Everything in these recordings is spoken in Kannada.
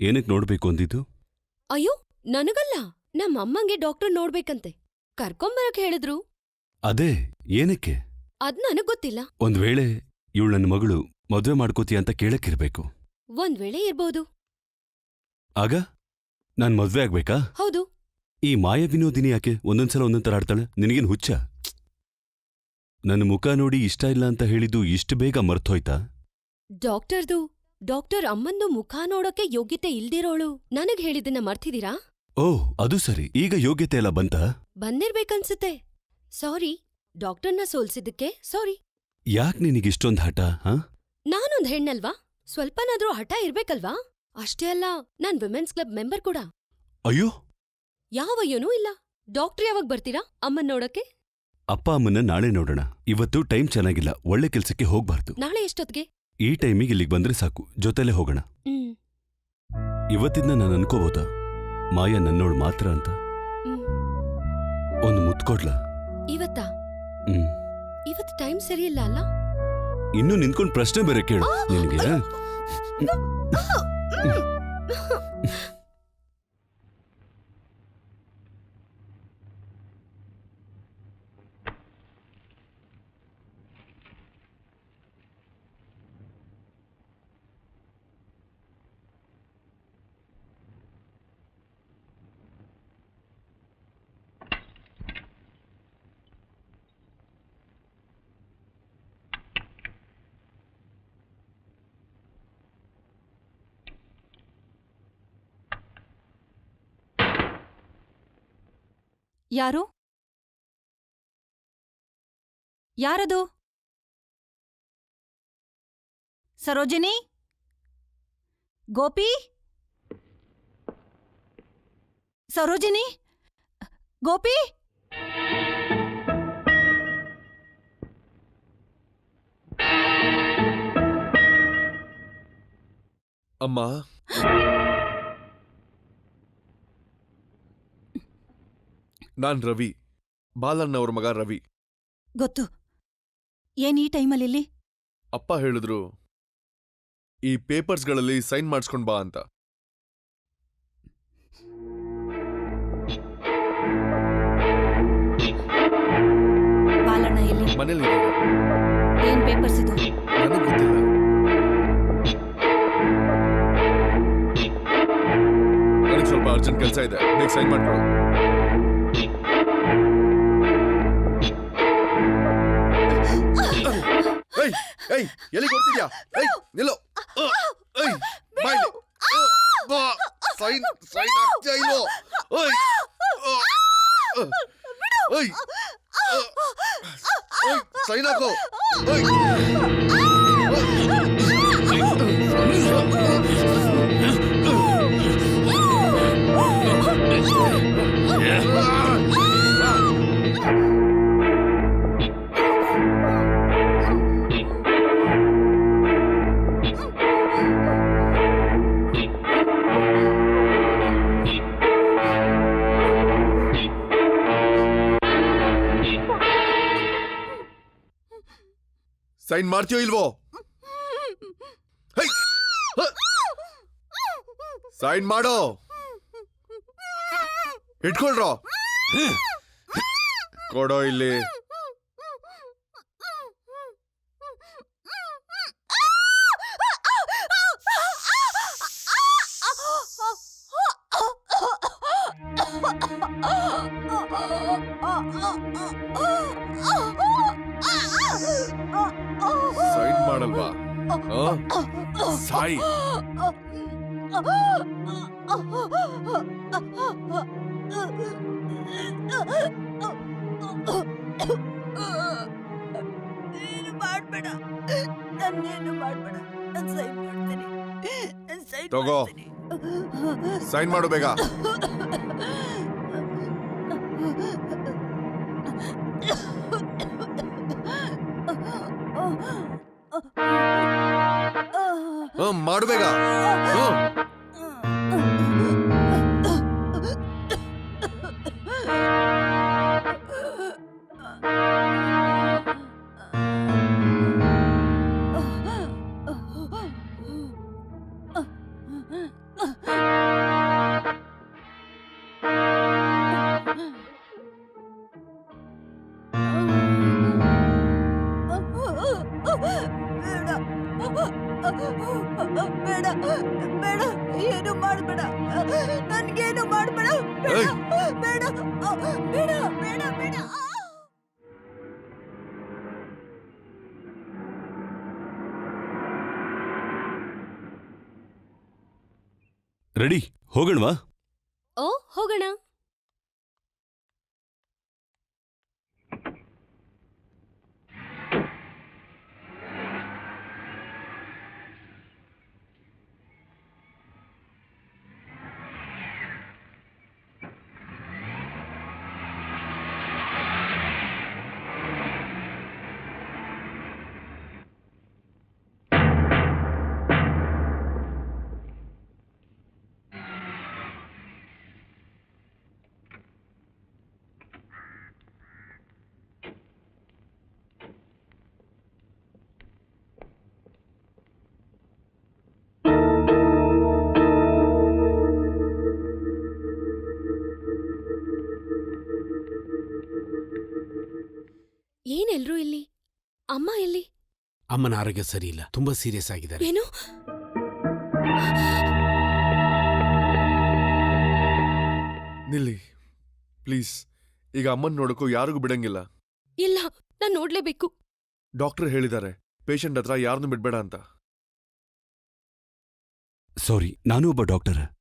ಏನಕ್ ನೋಡ್ಬೇಕು ಅಂದಿದ್ದು? ಅಯ್ಯೋ ನನಗಲ್ಲ. ನಮ್ಮಮ್ಮಂಗೆ ಡಾಕ್ಟರ್ ನೋಡ್ಬೇಕಂತೆ. ಕರ್ಕೊಂಬರಕ್ ಹೇಳಿದ್ರು. ಅದೇ ಏನಕ್ಕೆ? ಅದ್ ನನಗ್ ಗೊತ್ತಿಲ್ಲ. ಒಂದ್ ವೇಳೆ ಇವಳು ನನ್ನ ಮಗಳು ಮದ್ವೆ ಮಾಡ್ಕೋತೀಯ ಅಂತ ಕೇಳಕ್ಕಿರ್ಬೇಕು. ಒಂದ್ ವೇಳೆ ಇರ್ಬೋದು. ಆಗ? ನಾನ್ ಮದ್ವೆ ಆಗ್ಬೇಕಾ? ಹೌದು. ಈ ಮಾಯ ವಿನೋದಿನಿ ಯಾಕೆ ಒಂದೊಂದ್ಸಲ ಒಂದೊಂದ್ ತರ ಆಡ್ತಾಳೆ? ನಿನಗೇನು ಹುಚ್ಚ? ನನ್ನ ಮುಖ ನೋಡಿ ಇಷ್ಟ ಇಲ್ಲ ಅಂತ ಹೇಳಿದ್ದು ಇಷ್ಟು ಬೇಗ ಮರ್ತೋಯ್ತಾ ಡಾಕ್ಟರ್ದು ಡಾಕ್ಟರ್ ಅಮ್ಮಂದು ಮುಖ ನೋಡೋಕೆ ಯೋಗ್ಯತೆ ಇಲ್ದಿರೋಳು. ನನಗ್ ಹೇಳಿದ್ದನ್ನ ಮರ್ತಿದೀರಾ ಓ ಅದು ಸರಿ. ಈಗ ಯೋಗ್ಯತೆ ಎಲ್ಲ ಬಂತ? ಬಂದಿರ್ಬೇಕನ್ಸುತ್ತೆ. ಸಾರಿ ಡಾಕ್ಟರ್ನ ಸೋಲ್ಸಿದ್ದಕ್ಕೆ ಸಾರಿ. ಯಾಕ್ ನಿನಗಿಷ್ಟೊಂದ್ ಹಠ ಹಾ? ನಾನೊಂದ್ ಹೆಣ್ಣಲ್ವಾ? ಸ್ವಲ್ಪನಾದ್ರೂ ಹಠ ಇರ್ಬೇಕಲ್ವಾ? ಅಷ್ಟೇ ಅಲ್ಲ ನಾನ್ ವಿಮೆನ್ಸ್ ಕ್ಲಬ್ ಮೆಂಬರ್ ಕೂಡ. ಅಯ್ಯೋ! ಯಾವ ಇಲ್ಲ. ಡಾಕ್ಟರ್ ಯಾವಾಗ ಬರ್ತೀರಾ ಅಮ್ಮನ್ ನೋಡಕ್ಕೆ ಅಪ್ಪ ಅಮ್ಮನ್ನ ನಾಳೆ ನೋಡೋಣ. ಇವತ್ತು ಟೈಮ್ ಚೆನ್ನಾಗಿಲ್ಲ. ಒಳ್ಳೆ ಕೆಲ್ಸಕ್ಕೆ ಹೋಗ್ಬಾರ್ದು. ನಾಳೆ ಎಷ್ಟೊತ್ಗೆ? ಈ ಟೈಮಿಗೆ ಇಲ್ಲಿಗೆ ಬಂದ್ರೆ ಸಾಕು. ಜೊತೆಲೆ ಹೋಗೋಣ. ಹ್ಮ್. ಇವತ್ತಿಂದ ನಾನು ಅನ್ಕೋಬೋದಾ ಮಾಯ ನನ್ನೋಳು ಮಾತ್ರ ಅಂತ. ಹ್ಮ್. ಒಂದು ಮುತ್ಕೊಡ್ಲ ಇವತ್ತಾ? ಹ್ಮ್. ಇವತ್ತು ಟೈಮ್ ಸರಿಯಿಲ್ಲ ಅಲ್ಲ? ಇನ್ನು ನಿಂತ್ಕೊಂಡು ಪ್ರಶ್ನೆ ಬೇರೆ ಕೇಳು ನಿನಗೆ ಯಾರು ಯಾರದು ಸರೋಜಿನಿ ಗೋಪಿ ಸರೋಜಿನಿ ಗೋಪಿ ಅಮ್ಮ ನಾನ್ ರವಿ. ಅವ್ರ ಮಗ ರವಿ. ಗೊತ್ತು. ಏನ್ ಈ ಟೈಮಲ್ಲಿ ಇಲ್ಲಿ ಅಪ್ಪ ಹೇಳಿದ್ರು ಈ ಪೇಪರ್ಸ್ಗಳಲ್ಲಿ ಸೈನ್ ಮಾಡಿಸ್ಕೊಂಡ್ ಬಾ ಅಂತ. ಬಾಲಣ್ಣ ಇಲ್ಲಿ ಮನೇಲಿ ಏನ್ ಪೇಪರ್ಸ್ ಇದು? ನನಗೆ ಗೊತ್ತಿಲ್ಲ. ನನಗೆ ಸ್ವಲ್ಪ ಅರ್ಜೆಂಟ್ ಕೆಲಸ ಇದೆ. ಬೇಗ ಸೈನ್ ಮಾಡ್ಕೊಡು ಏಯ್ ಏಯ್ ಎಲ್ಲಿ ಕೊಡ್ತಿದ್ಯಾ ಏಯ್ ನಿಲ್ಲು ಅಹ್, ಏಯ್ ಬಾಯ್ಲಿ ಅಹ್, ಬಾ ಸೈನ್ ಸೈನ್ ಆಗ್ತಾ ಇಲ್ವೋ ಏಯ್ ಅಹ್, ಅಹ್, ಏಯ್ ಅಹ್, ಏಯ್ ಸೈನ್ ಹಾಕೋ ಏಯ್ ಸೈನ್ ಮಾಡ್ತೀಯೋ ಇಲ್ವೋ! ಸೈನ್ ಮಾಡೋ! ಇಟ್ಕೊಳ್ರೋ? ಕೊಡೋ ಇಲ್ಲಿ. ಮಾಡಲ್ವಾ? ಸಾಯಿ. ನೀನು ಮಾಡ್ಬೇಡ. ನನ್ನೇನು ಮಾಡ್ಬೇಡ. ನಾನು ಸೈನ್ ಮಾಡ್ತೀನಿ. ಸೈನ್ ತಗೋ. ಮಾಡ್ತೀನಿ. ಸೈನ್ ಮಾಡು ಬೇಗ. ಬೇಡ ಬೇಡ ಬೇಡ ಏನು ಮಾಡಬೇಡ ನನ್ಗೇನು ಮಾಡಬೇಡ ಬೇಡ ಬೇಡ ಬೇಡ ಬೇಡ ಬೇಡ ರೆಡಿ, ಹೋಗೋಣವಾ? ಓ, ಹೋಗೋಣ. ಅಮ್ಮ ಎಲ್ಲಿ? ಅಮ್ಮನ ಆರೋಗ್ಯ ಸರಿ ಇಲ್ಲ ತುಂಬಾ ಸೀರಿಯಸ್ ಆಗಿದ್ದಾರೆ. ಏನು? ನಿಲ್ಲಿ ಪ್ಲೀಸ್ ಈಗ ಅಮ್ಮನ್ ನೋಡಕ್ಕೂ ಯಾರಿಗೂ ಬಿಡಂಗಿಲ್ಲ. ಇಲ್ಲ ನಾನು ನೋಡ್ಲೇಬೇಕು. ಡಾಕ್ಟರ್ ಹೇಳಿದ್ದಾರೆ ಪೇಷಂಟ್ ಹತ್ರ ಯಾರನ್ನೂ ಬಿಡ್ಬೇಡ ಅಂತ. ಸಾರಿ ನಾನು ಒಬ್ಬ ಡಾಕ್ಟರ್.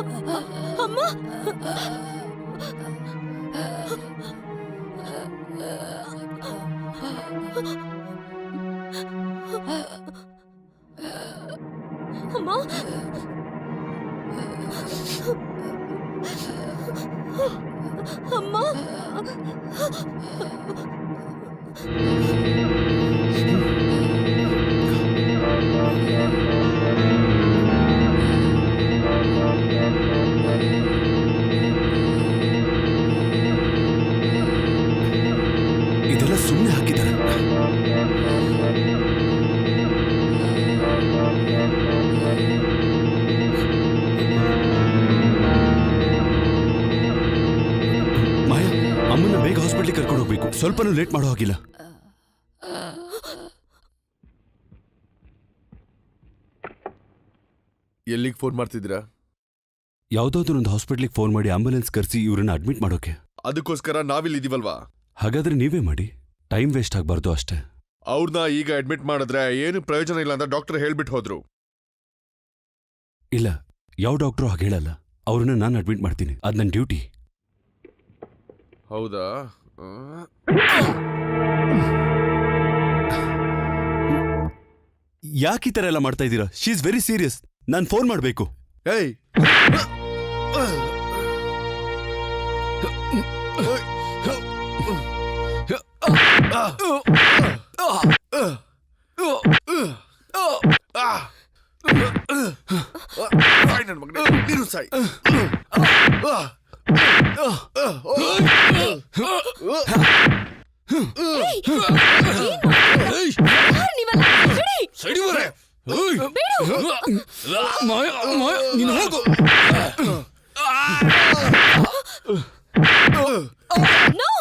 ಅಮ್ಮ ಅಮ್ಮ ಅಮ್ಮನ್ನ ಬೇಗ ಹಾಸ್ಪಿಟ್ಲಿಗೆ ಕರ್ಕೊಂಡು ಹೋಗ್ಬೇಕು. ಸ್ವಲ್ಪನೂ ಲೇಟ್ ಮಾಡೋ ಹಾಗಿಲ್ಲ. ಎಲ್ಲಿಗೆ ಫೋನ್ ಮಾಡ್ತಿದ್ದೀರಾ? ಯಾವ್ದಾದ್ರು ಒಂದು ಹಾಸ್ಪಿಟ್ಲಿಗೆ ಫೋನ್ ಮಾಡಿ ಆಂಬ್ಯುಲೆನ್ಸ್ ಕರೆಸಿ ಇವರನ್ನ ಅಡ್ಮಿಟ್ ಮಾಡೋಕೆ. ಅದಕ್ಕೋಸ್ಕರ ನಾವಿಲ್ಲಿದ್ದೀವಲ್ವಾ ಹಾಗಾದ್ರೆ ನೀವೇ ಮಾಡಿ. ಟೈಮ್ ವೇಸ್ಟ್ ಆಗಬಾರ್ದು ಅಷ್ಟೇ. ಅವ್ರನ್ನ ಈಗ ಅಡ್ಮಿಟ್ ಮಾಡಿದ್ರೆ ಏನು ಪ್ರಯೋಜನ ಇಲ್ಲ ಅಂತ ಡಾಕ್ಟರ್ ಹೇಳ್ಬಿಟ್ಟು ಹೋದ್ರು. ಇಲ್ಲ ಯಾವ ಡಾಕ್ಟ್ರು ಹಾಗೆ ಹೇಳಲ್ಲ. ಅವ್ರನ್ನ ನಾನು ಅಡ್ಮಿಟ್ ಮಾಡ್ತೀನಿ. ಅದು ನನ್ನ ಡ್ಯೂಟಿ ಹೌದಾ? ಯಾಕೆ ಈ ಥರ ಎಲ್ಲ ಮಾಡ್ತಾ ಇದ್ದೀರಾ? ಶಿ ಇಸ್ ವೆರಿ ಸೀರಿಯಸ್ ನಾನು ಫೋನ್ ಮಾಡಬೇಕು. ಏಯ್! ಸಾಯ್ ನನ್ನ ಮಗನೇ, ನೀನು ಸಾಯ್. ಯಾರ್ ನೀವೆಲ್ಲ? ಬಿಡಿ! No!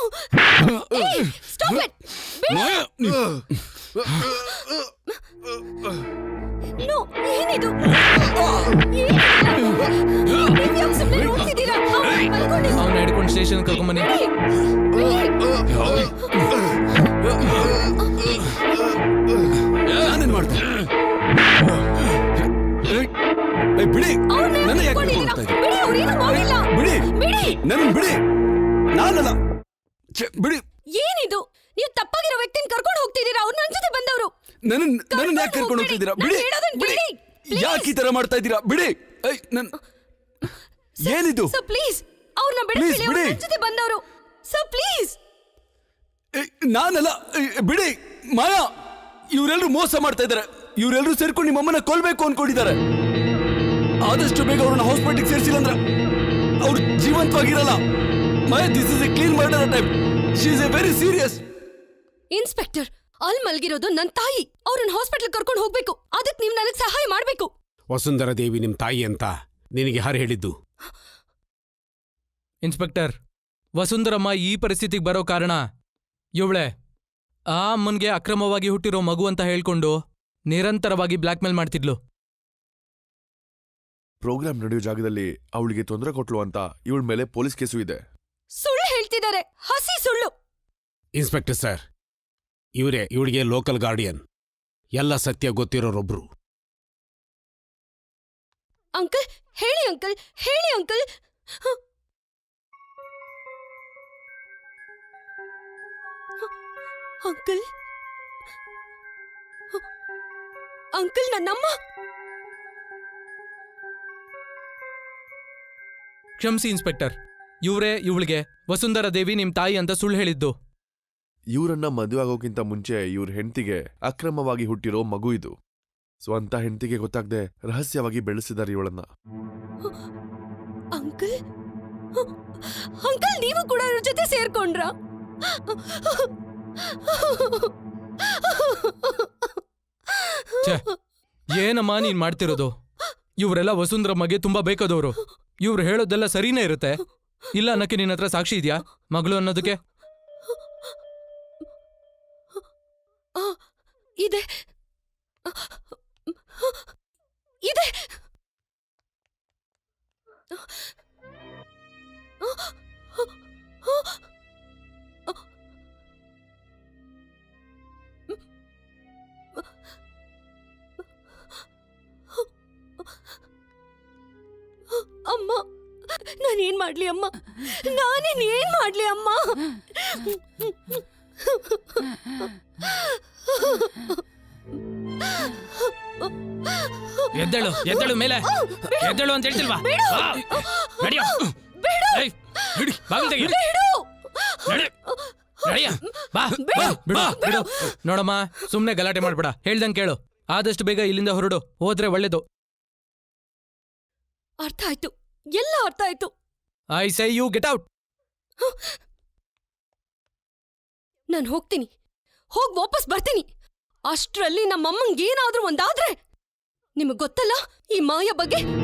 ಬಿಡಿ. ನನ್ನ ಯಾಕೆ ಹಿಡ್ಕೊಂಡಿದ್ದೀರಾ? ಕರ್ಕೊಂಡು ಹೋಗ್ತಾ ಇದ್ದೀರಾ? ಬಿಡಿ, ಬಿಡಿ. ಬಿಡಿ! ನನ್ನ ಬಿಡಿ. ನಾನಲ್ಲ. ಛೆ, ಬಿಡಿ. ಏನಿದು? ನೀವು ತಪ್ಪಾಗಿರೋ ವ್ಯಕ್ತಿನ ಕರ್ಕೊಂಡು ಹೋಗ್ತಿದ್ದೀರಾ? ಅವ್ರು ನನ್ ಜೊತೆ ಬಂದವರು. ನನ್ನ ನನ್ನ ಯಾಕೆ ಕರ್ಕೊಂಡು ಹೋಗ್ತಿದ್ದೀರಾ? ಬಿಡಿ. ನಾನ್ ಹೇಳೋದನ್ನ ಬಿಡಿ. ಕೇಳಿ, please. ಯಾಕೆ ಈ ತರ ಮಾಡ್ತಾ ಇದ್ದೀರಾ? ಬಿಡಿ. ಏಯ್, ನನ್ ಏನಿದು? ಸರ್ ಪ್ಲೀಸ್ ಅವ್ರನ್ನ Please, ಅವ್ರು ಬಿಡಿ. ನನ್ ಜೊತೆ ಬಂದವರು. ಸರ್ ಪ್ಲೀಸ್ ಏ, ನಾನಲ್ಲ. ಬಿಡಿ. ಮಾಯಾ. ಇವರೆಲ್ಲರೂ ಮೋಸ ಮಾಡ್ತಾ ಇದ್ದಾರೆ. ಇವರೆಲ್ಲರೂ ಸೇರ್ಕೊಂಡು ನಿಮ್ಮಮ್ಮನ ಕೊಲ್ಬೇಕು ಅನ್ಕೊಂಡಿದ್ದಾರೆ. ಆದಷ್ಟು ಬೇಗ ಅವ್ರನ್ನ ಹಾಸ್ಪಿಟಲ್ಗೆ ಸೇರಿಸಿಲ್ಲ ಅಂದ್ರೆ ಅವ್ರು ಜೀವಂತವಾಗಿರಲ್ಲ. My this is a clean murder type she is a very serious inspector ಅಲ್ಲಿ ಮಲ್ಗಿರೋದು ನನ್ನ ತಾಯಿ. ಅವ್ರನ್ನ ಹಾಸ್ಪಿಟಲ್ ಕರ್ಕೊಂಡು ಹೋಗ್ಬೇಕು. ಅದಕ್ಕೆ ನೀವು ನನಗೆ ಸಹಾಯ ಮಾಡಬೇಕು. ವಸುಂಧರ ದೇವಿ ನಿಮ್ಮ ತಾಯಿ ಅಂತ ನಿನಗೆ ಯಾರು ಹೇಳಿದ್ದು? ಇನ್ಸ್ಪೆಕ್ಟರ್ ವಸುಂಧರಮ್ಮ ಈ ಪರಿಸ್ಥಿತಿಗೆ ಬರೋ ಕಾರಣ ಇವಳೆ ಆ ಅಮ್ಮನ್ಗೆ ಅಕ್ರಮವಾಗಿ ಹುಟ್ಟಿರೋ ಮಗು ಅಂತ ಹೇಳ್ಕೊಂಡು ನಿರಂತರವಾಗಿ ಬ್ಲ್ಯಾಕ್ಮೇಲ್ ಮಾಡ್ತಿದ್ಲು. ಪ್ರೋಗ್ರಾಮ್ ನಡೆಯೋ ಜಾಗದಲ್ಲಿ ಅವಳಿಗೆ ತೊಂದರೆ ಕೊಟ್ಲು ಅಂತ ಇವಳ ಮೇಲೆ ಪೊಲೀಸ್ ಕೇಸು ಇದೆ. ಸುಳ್ಳು ಹೇಳ್ತಿದ್ದಾರೆ. ಹಸಿ ಸುಳ್ಳು. ಇನ್ಸ್ಪೆಕ್ಟರ್ ಸರ್ ಇವರೇ ಇವಳಿಗೆ ಲೋಕಲ್ ಗಾರ್ಡಿಯನ್. ಎಲ್ಲ ಸತ್ಯ ಗೊತ್ತಿರೋರೊಬ್ರು. ಅಂಕಲ್ ಹೇಳಿ ಅಂಕಲ್ ಹೇಳಿ ಅಂಕಲ್. ಅಂಕಲ್? ಅಂಕಲ್ ನನ್ನಮ್ಮ? ಕ್ಷಮಿಸಿ ಇನ್ಸ್ಪೆಕ್ಟರ್. ಇವರೇ ಇವಳಿಗೆ ವಸುಂಧರ ದೇವಿ ನಿಮ್ ತಾಯಿ ಅಂತ ಸುಳ್ಳು ಹೇಳಿದ್ದು. ಇವರನ್ನ ಮದುವೆ ಆಗೋಕ್ಕಿಂತ ಮುಂಚೆ ಇವ್ರ ಹೆಂಡತಿಗೆ ಅಕ್ರಮವಾಗಿ ಹುಟ್ಟಿರೋ ಮಗು ಇದು. ಸ್ವಂತ ಹೆಂಡತಿಗೆ ಗೊತ್ತಾಗದೆ ರಹಸ್ಯವಾಗಿ ಬೆಳೆಸಿದ್ದಾರೆ ಇವಳನ್ನ. ಅಂಕಲ್? ಅಂಕಲ್ ನೀವು ಕೂಡ ಇವ್ರ ಜೊತೆ ಸೇರ್ಕೊಂಡ್ರ? ಛೆ, ಏನಮ್ಮ ನೀನ್ ಮಾಡ್ತಿರೋದು? ಇವರೆಲ್ಲ ಮಗೆ ತುಂಬಾ ಬೇಕಾದವರು. ಇವ್ರು ಹೇಳೋದೆಲ್ಲ ಸರಿನೇ ಇರುತ್ತೆ. ಇಲ್ಲ ಅನ್ನಕ್ಕೆ ನಿನ್ನ ಹತ್ರ ಸಾಕ್ಷಿ ಇದೆಯಾ ಮಗಳು ಅನ್ನೋದಕ್ಕೆ? ಆ, ಇದೆ. ಇದೆ. ನಾನೇನ್ ಮಾಡ್ಲಿ ಅಮ್ಮ? ನಾನೇನ್ ಏನ್ ಮಾಡ್ಲಿ ಅಮ್ಮ? ಎದ್ದಳು ಎದ್ದಳು ಮೇಲೆ. ಎದ್ದಳು ಅಂತ ಹೇಳ್ತಿಲ್ವಾ. ಬಾ, ನಡ್ಯೋ. ಬಿಡು. ಏಯ್, ಹಿಡಿ, ಬಾಗಿಲು ತೆಗಿ. ನಡಿ, ನಡಿಯ. ಬಾ, ಬಿಡು. ಬಾ, ಬಿಡು, ಬಿಡು. ನೋಡಮ್ಮ ಸುಮ್ನೆ ಗಲಾಟೆ ಮಾಡ್ಬೇಡ. ಹೇಳ್ದಂಗೆ ಕೇಳು. ಆದಷ್ಟು ಬೇಗ ಇಲ್ಲಿಂದ ಹೊರಡು. ಹೋದ್ರೆ ಒಳ್ಳೇದು. ಅರ್ಥ ಆಯ್ತು. ಎಲ್ಲ ಅರ್ಥ ಆಯ್ತು. ಐ ಸೈ ಯು ಗೆಟ್ ಔಟ್ ನಾನು ಹೋಗ್ತೀನಿ. ಹೋಗ್ ವಾಪಸ್ ಬರ್ತೀನಿ. ಅಷ್ಟ್ರಲ್ಲಿ ನಮ್ಮಮ್ಮಂಗೇನಾದ್ರೂ ಒಂದಾದ್ರೆ ನಿಮಗೆ ಗೊತ್ತಲ್ಲ ಈ ಮಾಯ ಬಗ್ಗೆ?